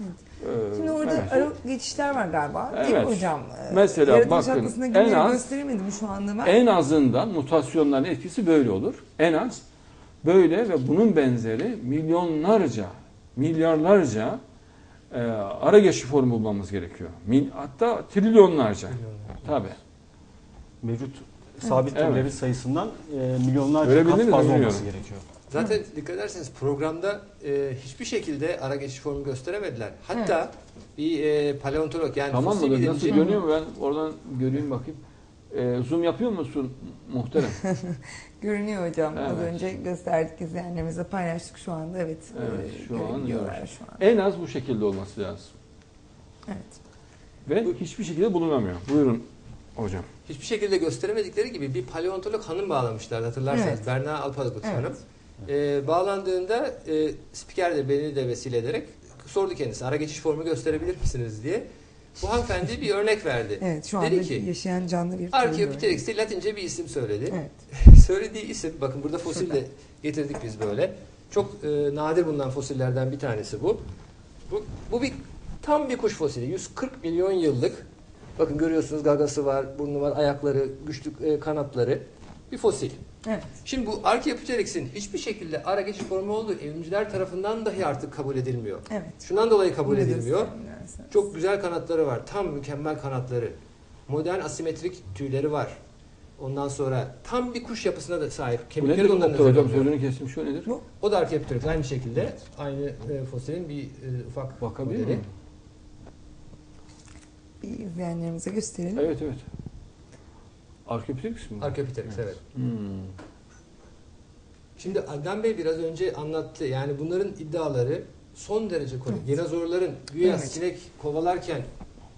Ee, Şimdi orada evet. ara geçişler var galiba. Değil mi Evet. hocam? Ee, Mesela yaratılış bakın, en az- gösteremedim şu anda ben. En azından mutasyonların etkisi böyle olur. En az böyle ve bunun benzeri milyonlarca, milyarlarca e, ara geçiş formu bulmamız gerekiyor. Mil, hatta trilyonlarca. Tabii. Mevcut sabit Evet. türlerin sayısından e, milyonlarca Öyle kat fazla olması gerekiyor. Zaten dikkat ederseniz programda e, hiçbir şekilde ara geçiş formu gösteremediler. Hatta bir e, paleontolog yani Tamam fosil mı? Nasıl bilimci görünüyor mu? Ben oradan göreyim bakayım. E, zoom yapıyor musun muhterem? Görünüyor hocam. Az Evet. önce gösterdik izleyenlerimize paylaştık şu anda. Evet. Evet, e, şu an evet. şu an. en az bu şekilde olması lazım. Evet. Ve hiçbir şekilde bulunamıyor. Buyurun hocam. hiçbir şekilde gösteremedikleri gibi bir paleontolog hanım bağlamışlardı hatırlarsanız. Evet. Berna Alpalıgut Evet. Hanım. E, bağlandığında e, spiker de beni de vesile ederek sordu kendisi ara geçiş formu gösterebilir misiniz diye. Bu hanımefendi bir örnek verdi. Evet şu Dedi anda ki, yaşayan canlı bir Archaeopteryx diye Latince bir isim söyledi. Evet. Söylediği isim, bakın burada fosil de getirdik biz böyle. Çok e, nadir bulunan fosillerden bir tanesi bu. Bu, bu bir tam bir kuş fosili. 140 milyon yıllık. Bakın görüyorsunuz gagası var, burnu var, ayakları, güçlü e, kanatları. Bir fosil. Evet. Şimdi bu Archaeopteryx'in hiçbir şekilde ara geçiş formu olduğu evrimciler tarafından dahi artık kabul edilmiyor. Evet. Şundan dolayı kabul Bunu edilmiyor. Çok güzel kanatları var. Tam mükemmel kanatları. Modern asimetrik tüyleri var. Ondan sonra tam bir kuş yapısına da sahip. Kemikleri nedir bu ondan muhterem hocam? Sözünü kestim. Şu nedir? Bu O da Archaeopteryx aynı şekilde. Aynı e, fosilin bir e, ufak Bakabilir modeli. miyim? bir izleyenlerimize gösterelim. Evet evet. Arkeopteryx mi? Archaeopteryx evet. Hmm. Şimdi Adnan Bey biraz önce anlattı. Yani bunların iddiaları son derece komik. Evet. Dinozorların güya Evet. sinek kovalarken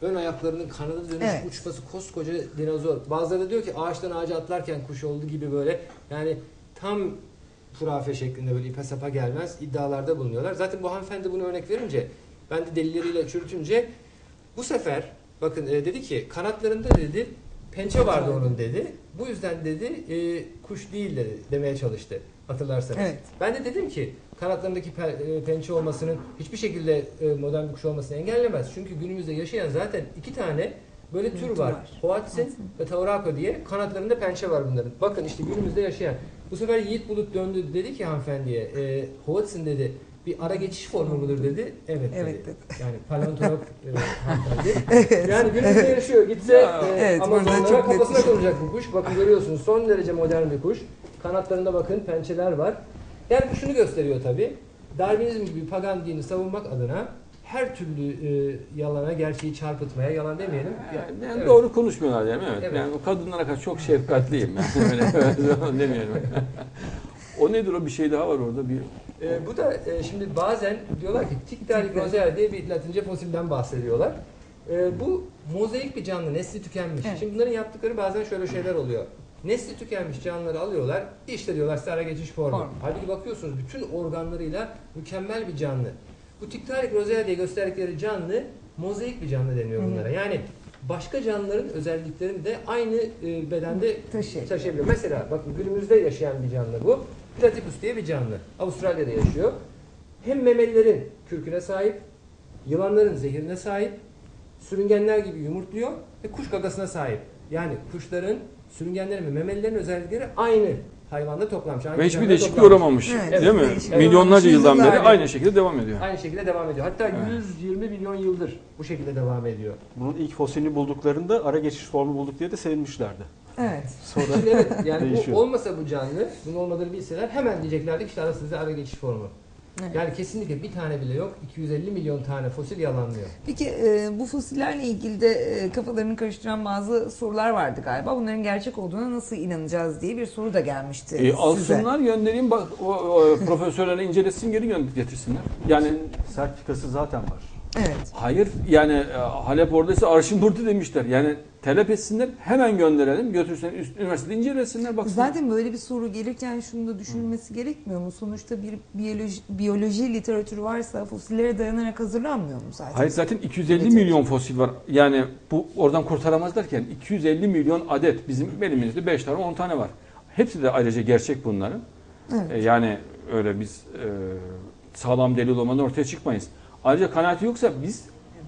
ön ayaklarının kanadı dönüş Evet. uçması koskoca dinozor. Bazıları da diyor ki ağaçtan ağaca atlarken kuş oldu gibi böyle. Yani tam hurafe şeklinde böyle ipe sapa gelmez iddialarda bulunuyorlar. Zaten bu hanımefendi bunu örnek verince ben de delilleriyle çürütünce bu sefer bakın e, dedi ki kanatlarında dedi pençe vardı onun dedi. Bu yüzden dedi e, kuş değil dedi demeye çalıştı hatırlarsanız. Evet. Ben de dedim ki kanatlarındaki pe- e, pençe olmasının hiçbir şekilde e, modern bir kuş olmasını engellemez. Çünkü günümüzde yaşayan zaten iki tane böyle tür Tür var. var. Hoatzin ve Taurako diye kanatlarında pençe var bunların. Bakın işte günümüzde yaşayan. Bu sefer Yiğit Bulut döndü dedi ki hanımefendiye e, Hoatzin dedi bir ara geçiş formu mudur dedi. Evet, Evet dedi. dedi. Yani paleontolog e, hanımefendi. Evet. Yani günümüzde yaşıyor. Gitse Ya, e, evet, Amazonlara çok kafasına bir şey. konacak bu kuş. Bakın görüyorsunuz son derece modern bir kuş. Kanatlarında bakın pençeler var. Yani bu şunu gösteriyor tabi. Darwinizm gibi pagan dini savunmak adına her türlü e, yalana, gerçeği çarpıtmaya, yalan demeyelim. Yani, yani Evet. doğru konuşmuyorlar yani evet. Evet. Yani o kadınlara karşı çok şefkatliyim yani öyle öyle demeyelim. o nedir o bir şey daha var orada bir E, bu da e, şimdi bazen diyorlar ki Tiktaalik rosea diye bir Latince fosilden bahsediyorlar. E, bu mozaik bir canlı, nesli tükenmiş. Evet. Şimdi bunların yaptıkları bazen şöyle şeyler oluyor. Nesli tükenmiş canlıları alıyorlar, işte diyorlar size ara geçiş formu. Formu. Halbuki bakıyorsunuz bütün organlarıyla mükemmel bir canlı. Bu Tiktaalik rosea diye gösterdikleri canlı mozaik bir canlı deniyor Hı hı. bunlara. Yani başka canlıların özelliklerini de aynı e, bedende taşıyabiliyor. Mesela bakın günümüzde yaşayan bir canlı bu. Platypus diye bir canlı. Avustralya'da yaşıyor. Hem memelilerin kürküne sahip, yılanların zehirine sahip, sürüngenler gibi yumurtluyor ve kuş gagasına sahip. Yani kuşların, sürüngenlerin ve memelilerin özellikleri aynı hayvanda toplanmış. Aynı ve hiçbir canlıda değişiklik toplanmış. uğramamış Evet, değil mi? değişiklik Milyonlarca uğramamış. yıldan beri Yüzyıllarca. aynı şekilde devam ediyor. Aynı şekilde devam ediyor. Hatta Evet. 120 milyon yıldır bu şekilde devam ediyor. Bunun ilk fosilini bulduklarında ara geçiş formu bulduk diye de sevinmişlerdi. Evet. Sonra Şimdi evet yani bu Değişiyor. olmasa bu canlı, bunun olmadığını bilseler hemen diyeceklerdi ki işte arasında ara geçiş formu. Evet. Yani kesinlikle bir tane bile yok. 250 milyon tane fosil yalanlıyor. Peki e, bu fosillerle ilgili de e, kafalarını karıştıran bazı sorular vardı galiba. Bunların gerçek olduğuna nasıl inanacağız diye bir soru da gelmişti E, size. alsınlar göndereyim bak o, o profesörlere incelesin geri getirsinler. Yani sertifikası zaten var. Evet. hayır yani e, Halep oradaysa arşın burada demişler. Yani talep etsinler hemen gönderelim götürsünler üst, üniversitede incelesinler baksınlar. Zaten böyle bir soru gelirken şunu da düşünülmesi gerekmiyor mu? Sonuçta bir biyoloji, biyoloji literatürü varsa fosillere dayanarak hazırlanmıyor mu zaten? Hayır zaten 250 Evet. milyon fosil var. Yani bu oradan kurtaramazlarken 250 milyon adet bizim elimizde 5 tane 10 tane var. Hepsi de ayrıca gerçek bunların. Evet. E, yani öyle biz e, sağlam delil olmadan ortaya çıkmayız. Ayrıca kanaati yoksa biz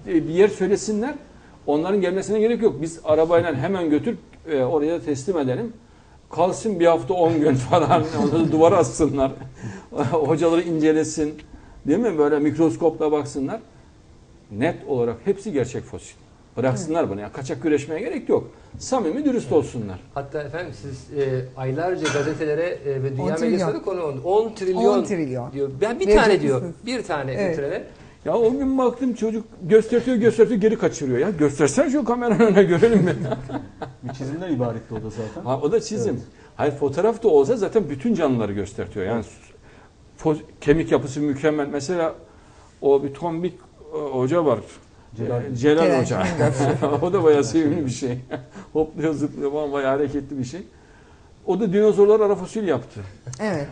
e, bir yer söylesinler. Onların gelmesine gerek yok. Biz arabayla hemen götür e, oraya teslim edelim. Kalsın bir hafta 10 gün falan. Onları duvara assınlar. Hocaları incelesin. Değil mi? Böyle mikroskopla baksınlar. Net olarak hepsi gerçek fosil. Bıraksınlar bunu. Yani kaçak güreşmeye gerek yok. Samimi dürüst olsunlar. Hatta efendim siz e, aylarca gazetelere e, ve dünya 10 trilyon. medyasına da konu oldu. 10 trilyon, 10 trilyon. diyor. Ben bir Verecek tane diyor. Bir tane Evet. Ya o gün baktım çocuk göstertiyor göstertiyor geri kaçırıyor ya. Göstersen şu kameranın önüne görelim mi? Bir çizimden ibaretti o da zaten. Ha, o da çizim. Evet. Hayır fotoğraf da olsa zaten bütün canlıları göstertiyor. Yani fo- kemik yapısı mükemmel. Mesela o bir tombik e, hoca var. Celal. E, Celal. Hoca. o da bayağı sevimli bir şey. Hopluyor zıplıyor falan bayağı hareketli bir şey. O da dinozorlar ara fosil yaptı. Evet.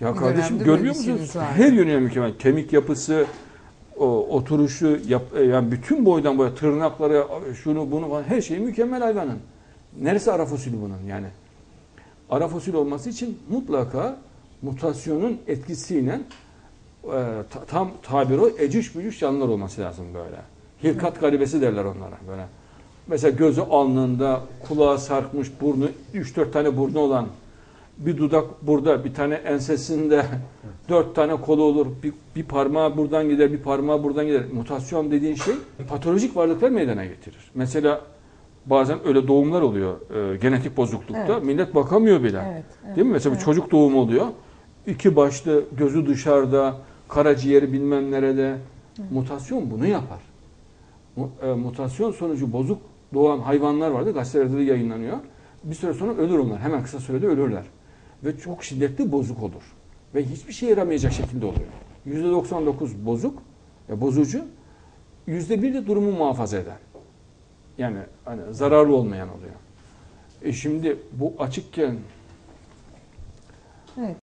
Ya Bir kardeşim bir musunuz? Her yönüyle mükemmel. Kemik yapısı, oturuşu, yap, e, yani bütün boydan boya tırnakları, şunu bunu falan her şeyi mükemmel hayvanın. Neresi ara fosili bunun yani? Ara fosil olması için mutlaka mutasyonun etkisiyle e, ta- tam tabir o eciş bücüş canlılar olması lazım böyle. Hilkat garibesi derler onlara böyle. Mesela gözü alnında, kulağı sarkmış, burnu, 3-4 tane burnu olan, bir dudak burada, bir tane ensesinde, dört tane kolu olur, bir, bir parmağı buradan gider, bir parmağı buradan gider. Mutasyon dediğin şey patolojik varlıklar meydana getirir. Mesela bazen öyle doğumlar oluyor e, genetik bozuklukta. Evet. Millet bakamıyor bile. Evet. evet. Değil mi? Mesela bir Evet. çocuk doğumu oluyor. İki başlı, gözü dışarıda, karaciğeri bilmem nerede. Mutasyon bunu yapar. E, mutasyon sonucu bozuk doğan hayvanlar vardı. Gazetelerde de yayınlanıyor. Bir süre sonra ölür onlar. Hemen kısa sürede ölürler. Ve çok şiddetli bozuk olur. Ve hiçbir şeye yaramayacak şekilde oluyor. %99 bozuk, e, bozucu. %1 de durumu muhafaza eder. Yani hani zararlı olmayan oluyor. E şimdi bu açıkken Evet.